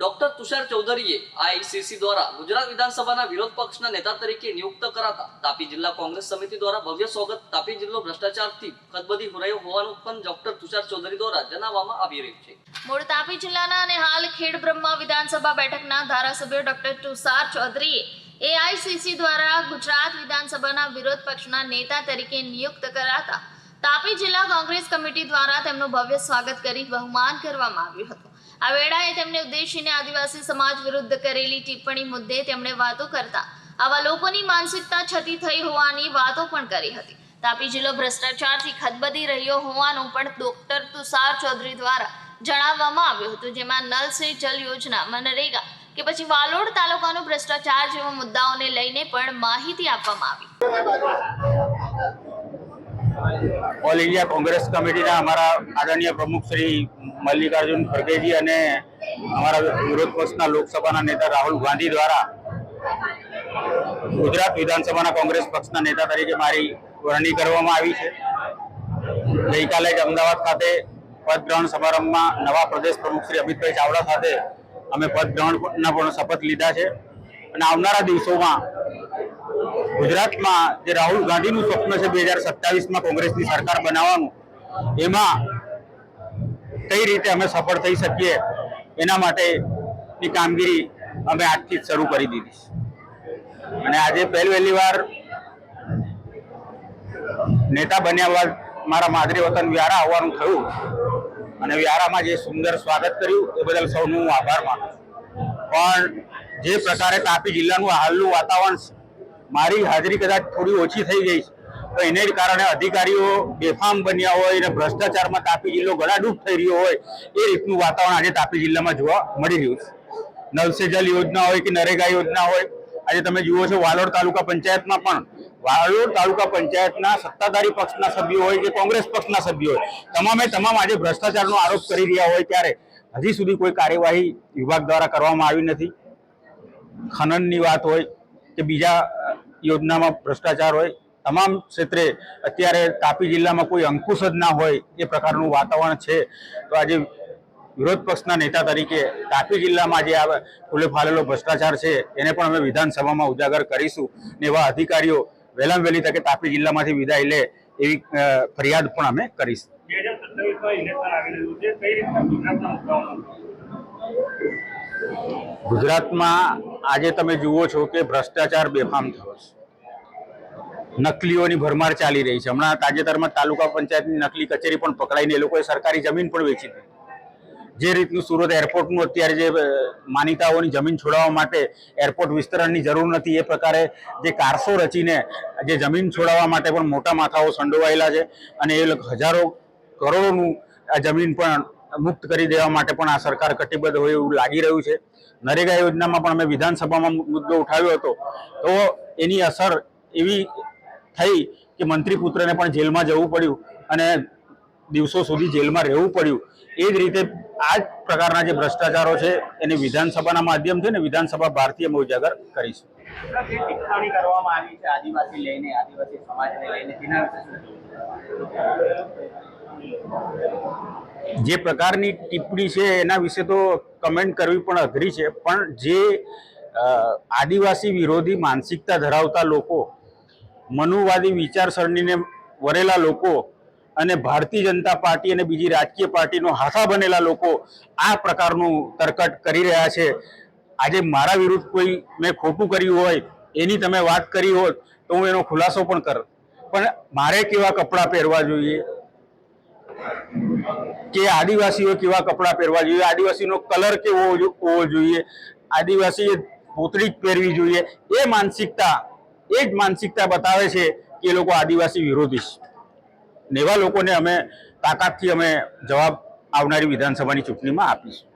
Doctor Tushar ચૌધરીએ ICC દ્વારા ગુજરાત વિધાનસભાના વિરોધ પક્ષના નેતા તરીકે નિયુક્ત કરાતા તાપી જિલ્લા કોંગ્રેસ સમિતિ દ્વારા ભવ્ય સ્વાગત તાપી જિલ્લો ભ્રષ્ટાચારથી ખદબદી ભરાયો હોવાનું પણ ડોક્ટર તુષાર ચૌધરી દ્વારા જણાવવામાં આવી રહ્યું છે. મૂળ તાપી જિલ્લાના અને હાલ ખેડ બ્રહ્મા વિધાનસભા બેઠકના ધારાસભ્ય ડોક્ટર તુષાર ચૌધરીએ એઆઈસીસી દ્વારા ગુજરાત વિધાનસભાના વિરોધ પક્ષના નેતા તરીકે નિયુક્ત કરાતા તાપી જિલ્લા કોંગ્રેસ કમિટી દ્વારા તેમનું ભવ્ય સ્વાગત કરી બહુમાન કરવામાં આવ્યું હતું. આ વેળાએ તેમને ઉદ્દેશીને આદિવાસી સમાજ વિરુદ્ધ કરેલી ટિપ્પણી મુદ્દે તેમણે વાતો કરતા. આવા લોકોની માનસિકતા છતી થઈ હોવાની વાતો પણ કરી હતી. તાપી જિલ્લો ભ્રષ્ટાચારથી ખદબદી રહ્યો હોવાનું પણ ડોક્ટર તુષાર ચૌધરી દ્વારા જણાવવામાં આવ્યું હતું, જેમાં નલ સે જલ યોજના મનરેગા કે પછી વાલોડ તાલુકાનો ભ્રષ્ટાચાર જેવા મુદ્દાઓને લઈને પણ માહિતી આપવામાં આવી. ઓલ ઇન્ડિયા કોંગ્રેસ કમિટીના અમારા આદરણીય પ્રમુખ શ્રી મલ્લિકાર્જુન ખડગેજી અને અમારા વિરોધ પક્ષના લોકસભાના નેતા રાહુલ ગાંધી દ્વારા ગુજરાત વિધાનસભાના કોંગ્રેસ પક્ષના નેતા તરીકે મારી વરણી કરવામાં આવી છે. ગઈકાલે જ અમદાવાદ ખાતે પદગ્રહણ સમારંભમાં નવા પ્રદેશ પ્રમુખ શ્રી અમિતભાઈ ચાવડા સાથે અમે પદગ્રહણના પણ શપથ લીધા છે. અને આવનારા દિવસોમાં ગુજરાતમાં જે રાહુલ ગાંધીનું સ્વપ્ન છે બે હજાર સત્તાવીસમાં કોંગ્રેસની સરકાર બનાવવાનું, એમાં કઈ રીતે અમે સફળ થઈ શકીએ, એના માટેની કામગીરી અમે આજથી જ શરૂ કરી દીધી અને આજે પહેલી વહેલી વાર નેતા બન્યા બાદ મારા માદરી વતન વ્યારા આવવાનું થયું. અને વ્યારામાં જે સુંદર સ્વાગત કર્યું, એ બદલ સૌનો હું આભાર માનું પણ જે પ્રકારે તાપી જિલ્લાનું હાલનું વાતાવરણ મારી હાજરી કદાચ થોડી ઓછી થઈ ગઈ છે. તો એને જ કારણે અધિકારીઓ બેફામ બન્યા હોય અને ભ્રષ્ટાચારમાં તાપી જિલ્લો ગળાડૂબ થઈ રહ્યો હોય, એ રીતનું વાતાવરણ આજે તાપી જિલ્લામાં જોવા મળી રહ્યું છે. નલ સે જલ યોજના હોય કે નરેગા યોજના હોય, આજે તમે જુઓ છો વાલોડ તાલુકા પંચાયતમાં પણ, વાલોડ તાલુકા પંચાયતના સત્તાધારી પક્ષના સભ્યો હોય કે કોંગ્રેસ પક્ષના સભ્યો હોય, તમામે તમામ આજે ભ્રષ્ટાચારનો આરોપ કરી રહ્યા હોય ત્યારે હજી સુધી કોઈ કાર્યવાહી વિભાગ દ્વારા કરવામાં આવી નથી. ખનનની વાત હોય કે બીજા યોજનામાં ભ્રષ્ટાચાર હોય, તમામ ક્ષેત્રે અત્યારે તાપી જિલ્લામાં કોઈ અંકુશ જ ના હોય એ પ્રકારનું વાતાવરણ છે. તો આજે વિરોધ પક્ષના નેતા તરીકે તાપી જિલ્લામાં જે આ ફૂલે ફાલેલો ભ્રષ્ટાચાર છે, એને પણ અમે વિધાનસભામાં ઉજાગર કરીશું ને એવા અધિકારીઓ વહેલામાં વહેલી તકે તાપી જિલ્લામાંથી વિદાય લે એવી ફરિયાદ પણ અમે કરીશું. ગુજરાતમાં આજે તમે જુઓ છો કે ભ્રષ્ટાચાર બેફામ થયો છે. નકલીઓની ભરમાર ચાલી રહી છે. હમણાં તાજેતરમાં તાલુકા પંચાયતની નકલી કચેરી પણ પકડાઈને એ લોકોએ સરકારી જમીન પણ વેચી દીધી. જે રીતનું સુરત એરપોર્ટનું અત્યારે જે માનિતાઓની જમીન છોડાવવા માટે એરપોર્ટ વિસ્તરણની જરૂર નથી, એ પ્રકારે જે કારસો રચીને જે જમીન છોડાવવા માટે પણ મોટા માથાઓ સંડોવાયેલા છે. અને એ હજારો કરોડોનું આ જમીન પણ મુક્ત કરી દેવા માટે પણ આ સરકાર કટિબદ્ધ હોય એવું લાગી રહ્યું છે. નરેગા યોજનામાં પણ અમે વિધાનસભામાં મુદ્દો ઉઠાવ્યો હતો. તો એની અસર એવી થઈ કે મંત્રી પુત્રને પણ જેલમાં જવું પડ્યું અને દિવસો સુધી જેલમાં રહેવું પડ્યું. એ જ રીતે આ જ પ્રકારના જે ભ્રષ્ટાચારો છે એને વિધાનસભાના માધ્યમથી ને વિધાનસભા ભારતીય ઉજાગર કરીશું. આદિવાસી લઈને, આદિવાસી સમાજને લઈને? જે પ્રકારની ટિપ્પણી છે એના વિશે તો કમેન્ટ કરવી પણ અઘરી છે, પણ જે આદિવાસી વિરોધી માનસિકતા ધરાવતા લોકો, મનુવાદી વિચારસરણીને વરેલા લોકો અને ભારતીય જનતા પાર્ટી અને બીજી રાજકીય પાર્ટીનો હાથા બનેલા લોકો આ પ્રકારનું તરકટ કરી રહ્યા છે. આજે મારા વિરુદ્ધ કોઈ મેં ખોટું કર્યું હોય, એની તમે વાત કરી હોત તો હું એનો ખુલાસો પણ કર. પણ મારે કેવા કપડાં પહેરવા જોઈએ? કે આદિવાસીઓ કેવા કપડાં પહેરવા જોઈએ, આદિવાસીનો કલર કેવો હોવો જોઈએ, આદિવાસીએ પોતળી જ પહેરવી જોઈએ. એ માનસિકતા, એ જ માનસિકતા બતાવે છે કે એ લોકો આદિવાસી વિરોધી છે. એવા લોકોને અમે તાકાતથી અમે જવાબ આવનારી વિધાનસભાની ચૂંટણીમાં આપીશું.